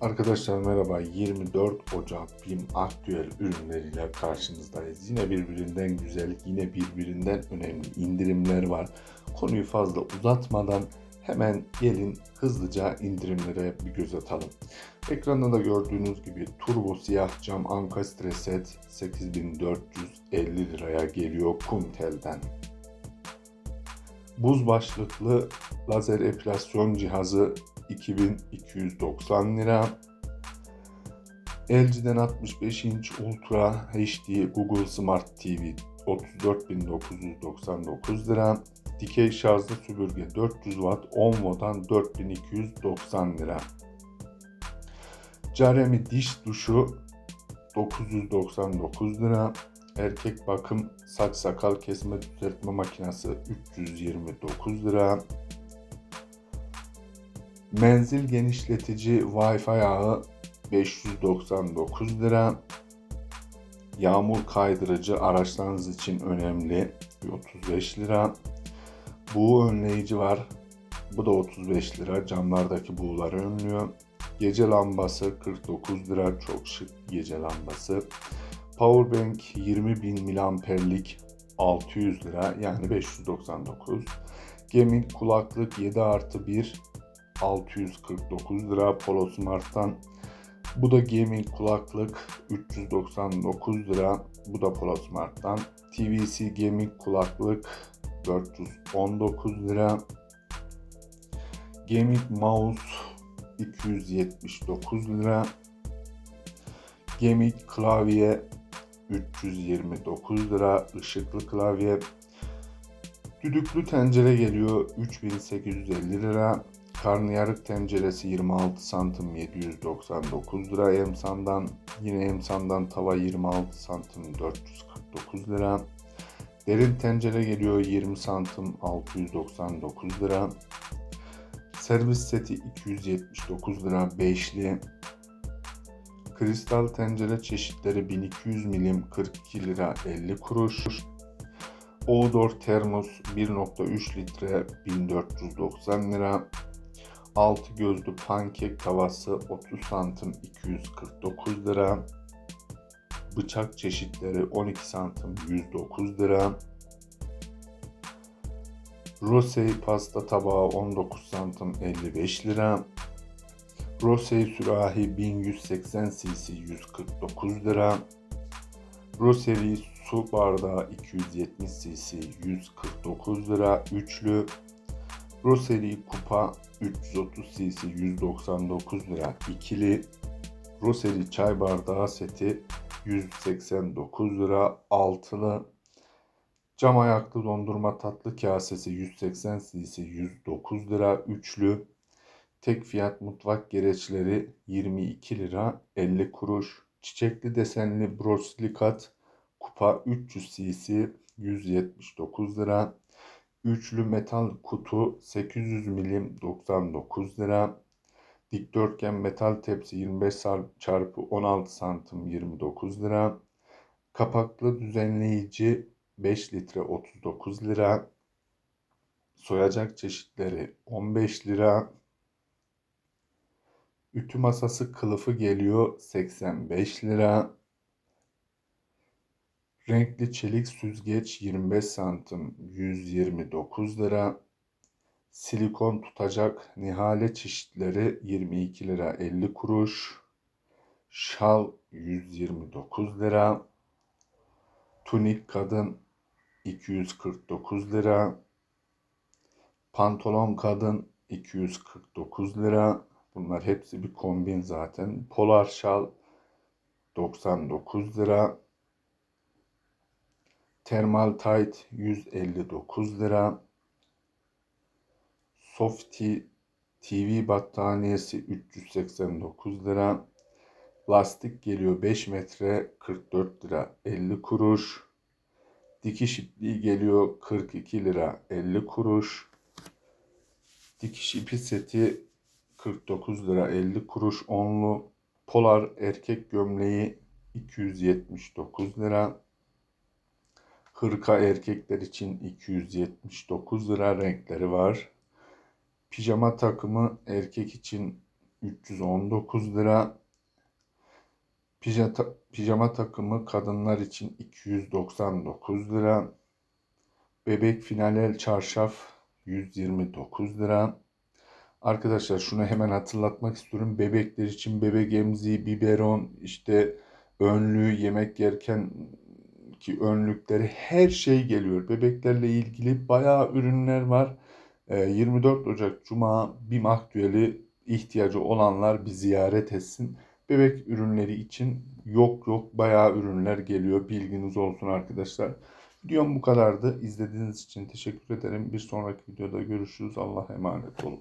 Arkadaşlar merhaba. 24 Ocak BİM aktüel ürünleriyle karşınızdayız. Yine birbirinden güzel, yine birbirinden önemli indirimler var. Konuyu fazla uzatmadan hemen gelin hızlıca indirimlere bir göz atalım. Ekranda da gördüğünüz gibi turbo siyah cam ankastre set 8450 liraya geliyor Kumtel'den. Buz başlıklı lazer epilasyon cihazı 2290 lira. LG'den 65 inç Ultra HD Google Smart TV 34.999 lira. Dikey şarjlı süpürge 400 Watt 10 Watt'dan 4290 lira. Caremi diş duşu 999 lira. Erkek bakım saç sakal kesme düzeltme makinesi 329 lira. Menzil genişletici Wi-Fi ağı 599 lira. Yağmur kaydırıcı araçlarınız için önemli 35 lira. Buğu önleyici var. Bu da 35 lira. Camlardaki buğuları önlüyor. Gece lambası 49 lira. Çok şık gece lambası. Powerbank 20.000 miliamperlik 600 lira yani 599. Gaming kulaklık 7 artı 1 649 lira Polo Smart'tan. Bu da gaming kulaklık 399 lira. Bu da Polo Smart'tan. TVC gaming kulaklık 419 lira. Gaming mouse 279 lira. Gaming klavye 329 lira. Işıklı klavye. Düdüklü tencere geliyor 3850 lira. Karnıyarık tenceresi 26 santim 799 lira Emsan'dan. Yine Emsan'dan tava 26 santim 449 lira. Derin tencere geliyor 20 santim 699 lira. Servis seti 279 lira beşli. Kristal tencere çeşitleri 1200 milim 42 lira 50 kuruş. Odor termos 1.3 litre 1490 lira. Altı gözlü pankek tavası 30 santim 249 lira. Bıçak çeşitleri 12 santim 109 lira. Rosey pasta tabağı 19 santim 55 lira. Rosey sürahi 1180 cc 149 lira. Rosey su bardağı 270 cc 149 lira. Üçlü. Rosary kupa 330 cc 199 lira ikili. Rosary çay bardağı seti 189 lira altılı. Cam ayaklı dondurma tatlı kasesi 180 cc 109 lira üçlü. Tek fiyat mutfak gereçleri 22 lira 50 kuruş. Çiçekli desenli broslikat kupa 300 cc 179 lira. Üçlü metal kutu 800 milim 99 lira. Dikdörtgen metal tepsi 25 çarpı 16 santim 29 lira. Kapaklı düzenleyici 5 litre 39 lira. Soyacak çeşitleri 15 lira. Ütü masası kılıfı geliyor 85 lira. Renkli çelik süzgeç 25 santim 129 lira. Silikon tutacak nihale çeşitleri 22 lira 50 kuruş. Şal 129 lira. Tunik kadın 249 lira. Pantolon kadın 249 lira. Bunlar hepsi bir kombin zaten. Polar şal 99 lira. Thermal Tight 159 lira. Softy TV battaniyesi 389 lira. Lastik geliyor 5 metre 44 lira 50 kuruş. Dikiş ipliği geliyor 42 lira 50 kuruş. Dikiş ipi seti 49 lira 50 kuruş onlu. Polar erkek gömleği 279 lira. Hırka erkekler için 279 lira renkleri var. Pijama takımı erkek için 319 lira. Pijama, takımı kadınlar için 299 lira. Bebek finalel çarşaf 129 lira. Arkadaşlar şunu hemen hatırlatmak istiyorum. Bebekler için bebek emziği, biberon, işte önlüğü, yemek yerken ki önlükleri her şey geliyor. Bebeklerle ilgili bayağı ürünler var. Ee, 24 Ocak Cuma BİM Aktüeli ihtiyacı olanlar bir ziyaret etsin. Bebek ürünleri için yok yok bayağı ürünler geliyor. Bilginiz olsun arkadaşlar. Videom bu kadardı. İzlediğiniz için teşekkür ederim. Bir sonraki videoda görüşürüz. Allah'a emanet olun.